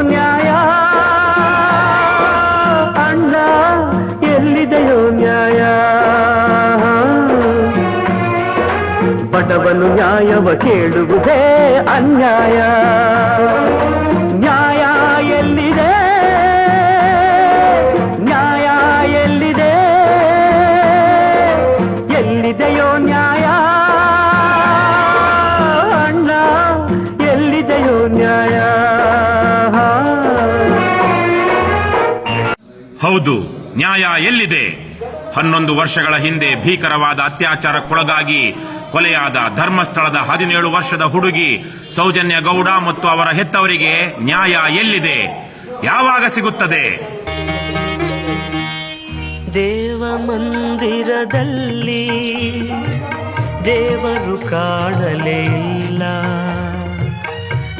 ನ್ಯಾಯ ಅಣ್ಣ ಎಲ್ಲಿದೆಯೋ ನ್ಯಾಯ ಬಡವನು ನ್ಯಾಯವ ಕೇಳುವುದೇ ಅನ್ಯಾಯ ಹೌದು, ನ್ಯಾಯ ಎಲ್ಲಿದೆ? ಹನ್ನೊಂದು ವರ್ಷಗಳ ಹಿಂದೆ ಭೀಕರವಾದ ಅತ್ಯಾಚಾರಕ್ಕೊಳಗಾಗಿ ಕೊಲೆಯಾದ ಧರ್ಮಸ್ಥಳದ ಹದಿನೇಳು ವರ್ಷದ ಹುಡುಗಿ ಸೌಜನ್ಯ ಗೌಡ ಮತ್ತು ಅವರ ಹೆತ್ತವರಿಗೆ ನ್ಯಾಯ ಎಲ್ಲಿದೆ? ಯಾವಾಗ ಸಿಗುತ್ತದೆ? ದೇವ ಮಂದಿರದಲ್ಲಿ ದೇವರು ಕಾಣಲಿಲ್ಲ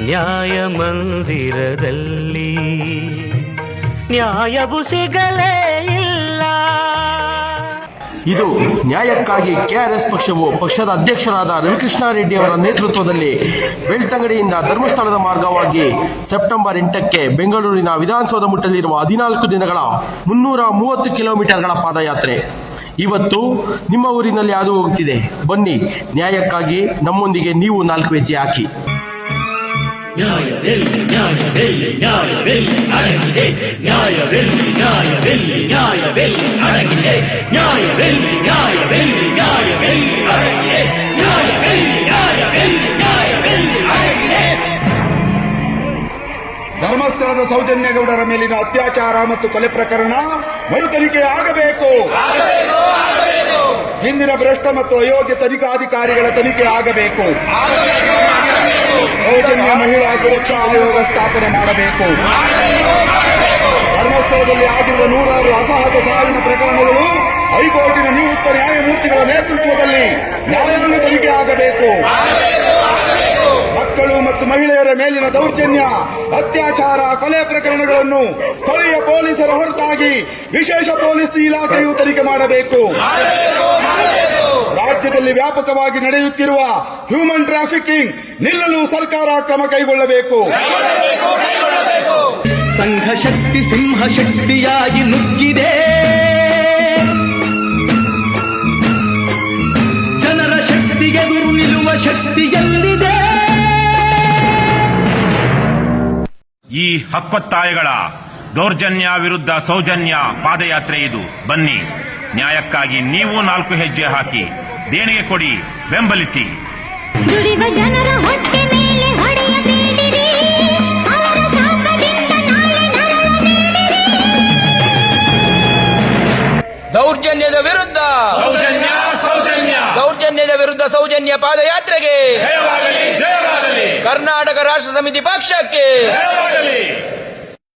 ನ್ಯಾಯ ಮಂದಿರದಲ್ಲಿ ನ್ಯಾಯವು ಸಿಗಲೇ ಇಲ್ಲ. ಇದು ನ್ಯಾಯಕ್ಕಾಗಿ ಕೆಆರ್ಎಸ್ ಪಕ್ಷವು ಪಕ್ಷದ ಅಧ್ಯಕ್ಷರಾದ ರವಿಕೃಷ್ಣಾರೆಡ್ಡಿ ಅವರ ನೇತೃತ್ವದಲ್ಲಿ ಬೆಳ್ತಂಗಡಿಯಿಂದ ಧರ್ಮಸ್ಥಳದ ಮಾರ್ಗವಾಗಿ ಸೆಪ್ಟೆಂಬರ್ ಎಂಟಕ್ಕೆ ಬೆಂಗಳೂರಿನ ವಿಧಾನಸೌಧ ಮುಟ್ಟಲಿರುವ ಹದಿನಾಲ್ಕು ದಿನಗಳ ಮುನ್ನೂರ ಮೂವತ್ತು ಕಿಲೋಮೀಟರ್ಗಳ ಪಾದಯಾತ್ರೆ. ಇವತ್ತು ನಿಮ್ಮ ಊರಿನಲ್ಲಿ ಹಾದು ಹೋಗುತ್ತಿದೆ. ಬನ್ನಿ ನ್ಯಾಯಕ್ಕಾಗಿ ನಮ್ಮೊಂದಿಗೆ ನೀವು ನಾಲ್ಕು ಹೆಜ್ಜೆ ಹಾಕಿ. ಧರ್ಮಸ್ಥಳದ ಸೌಜನ್ಯಗೌಡರ ಮೇಲಿನ ಅತ್ಯಾಚಾರ ಮತ್ತು ಕೊಲೆ ಪ್ರಕರಣ ಮರು ತನಿಖೆ ಆಗಬೇಕು ಹಿಂದಿನ ಭ್ರಷ್ಟ ಮತ್ತು ಅಯೋಗ್ಯ ತನಿಖಾಧಿಕಾರಿಗಳ ತನಿಖೆ ಆಗಬೇಕು. ಸೌಜನ್ಯ ಮಹಿಳಾ ಸುರಕ್ಷಾ ಆಯೋಗ ಸ್ಥಾಪನೆ ಮಾಡಬೇಕು. ಧರ್ಮಸ್ಥಳದಲ್ಲಿ ಆಗಿರುವ ನೂರಾರು ಅಸಹಜ ಸಾವಿನ ಪ್ರಕರಣಗಳು ಹೈಕೋರ್ಟಿನ ನಿವೃತ್ತ ನ್ಯಾಯಮೂರ್ತಿಗಳ ನೇತೃತ್ವದಲ್ಲಿ ನ್ಯಾಯಾಂಗ ತನಿಖೆ ಆಗಬೇಕು. ಮಕ್ಕಳು ಮತ್ತು ಮಹಿಳೆಯರ ಮೇಲಿನ ದೌರ್ಜನ್ಯ, ಅತ್ಯಾಚಾರ, ಕೊಲೆ ಪ್ರಕರಣಗಳನ್ನು ಸ್ಥಳೀಯ ಪೊಲೀಸರ ಹೊರತಾಗಿ ವಿಶೇಷ ಪೊಲೀಸ್ ಇಲಾಖೆಯು ತನಿಖೆ ಮಾಡಬೇಕು. ರಾಜ್ಯದಲ್ಲಿ ವ್ಯಾಪಕವಾಗಿ ನಡೆಯುತ್ತಿರುವ ಹ್ಯೂಮನ್ ಟ್ರಾಫಿಕಿಂಗ್ ನಿಲ್ಲಲು ಸರ್ಕಾರ ಕ್ರಮ ಕೈಗೊಳ್ಳಬೇಕು. ಸಂಘ ಶಕ್ತಿ ಸಿಂಹ ಶಕ್ತಿಯಾಗಿ ನುಗ್ಗಿದೆ. ಜನರ ಶಕ್ತಿಗೆ ಗುರು ನಿಲ್ಲುವ ಶಕ್ತಿಯಲ್ಲಿದೆ ಈ ಹಕ್ಕೊತ್ತಾಯಗಳ ದೌರ್ಜನ್ಯ ವಿರುದ್ಧ ಸೌಜನ್ಯ ಪಾದಯಾತ್ರೆ ಇದು. ಬನ್ನಿ ನ್ಯಾಯಕ್ಕಾಗಿ ನೀವು ನಾಲ್ಕು ಹೆಜ್ಜೆ ಹಾಕಿ. ದೇಣಿಗೆ ಕೊಡಿ ಬೆಂಬಲಿಸಿ. ದುಡಿವ ಜನರ ಹೊಟ್ಟೆ ಮೇಲೆ ಹೊಡೆಯಬೇಡಿರಿ ಅವರ ಶಾಪದಿಂದ ನಾಳೆ ನರಳಬೇಡಿರಿ ದೌರ್ಜನ್ಯದ ವಿರುದ್ಧ. ಸೌಜನ್ಯ ಸೌಜನ್ಯ. ದೌರ್ಜನ್ಯದ ವಿರುದ್ಧ ಸೌಜನ್ಯ ಪಾದಯಾತ್ರೆಗೆ. ಜಯವಾಗಲಿ ಜಯವಾಗಲಿ. ಕರ್ನಾಟಕ ರಾಷ್ಟ್ರ ಸಮಿತಿ ಪಕ್ಷಕ್ಕೆ. ಜಯವಾಗಲಿ.